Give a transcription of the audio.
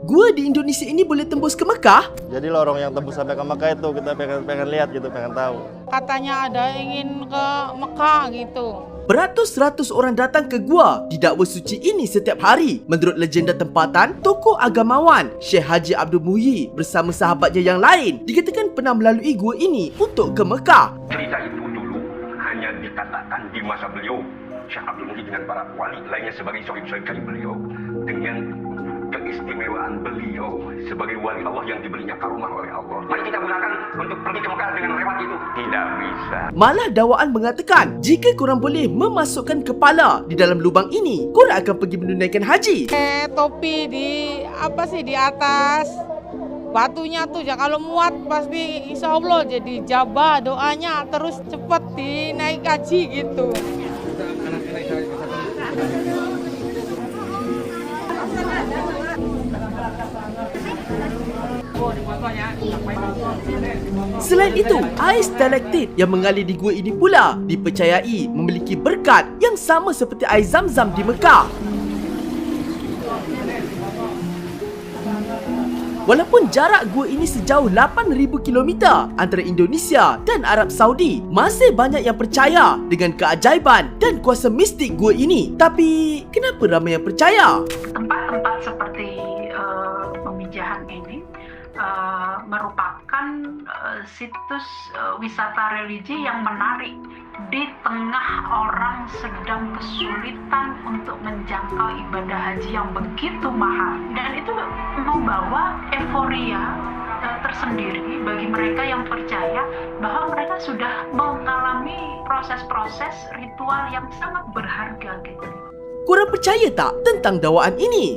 Gua di Indonesia ini boleh tembus ke Mekah? Jadi lorong yang tembus sampai ke Mekah itu kita pengen pengen lihat gitu, pengen tahu. Katanya ada ingin ke Mekah gitu. Beratus-ratus orang datang ke gua di dakwa suci ini setiap hari. Menurut legenda tempatan, tokoh agamawan Syekh Haji Abdul Muhyi bersama sahabatnya yang lain dikatakan pernah melalui gua ini untuk ke Mekah. Cerita itu dulu hanya dikatakan di masa beliau. Syekh Abdul Muhyi dengan para wali lainnya sebagai sohib-sohib kali beliau. Dengan keistimewaan beliau sebagai wali Allah yang diberinya karomah oleh Allah. Mari kita gunakan untuk pergi ke Mekah dengan lewat itu. Tidak bisa. Malah dakwaan mengatakan, jika korang boleh memasukkan kepala di dalam lubang ini, korang akan pergi menunaikan haji. Eh topi di apa sih di atas batunya tuh ya kalau muat pasti insya Allah jadi jabah doanya terus cepet dinaik haji gitu. Selain itu, air stalaktit yang mengalir di gua ini pula dipercayai memiliki berkat yang sama seperti air zam-zam di Mekah. Walaupun jarak gua ini sejauh 8,000 km antara Indonesia dan Arab Saudi, masih banyak yang percaya dengan keajaiban dan kuasa mistik gua ini. Tapi, kenapa ramai yang percaya? tempat-tempat seperti eh, pemijahan ini eh, merupakan eh, situs eh, wisata religi yang menarik di tengah orang sedang kesulitan untuk menjangkau ibadah haji yang begitu mahal dan itu membawa euforia tersendiri bagi mereka yang percaya bahwa mereka sudah mengalami proses-proses ritual yang sangat berharga gitu. Korang percaya tak tentang dakwaan ini?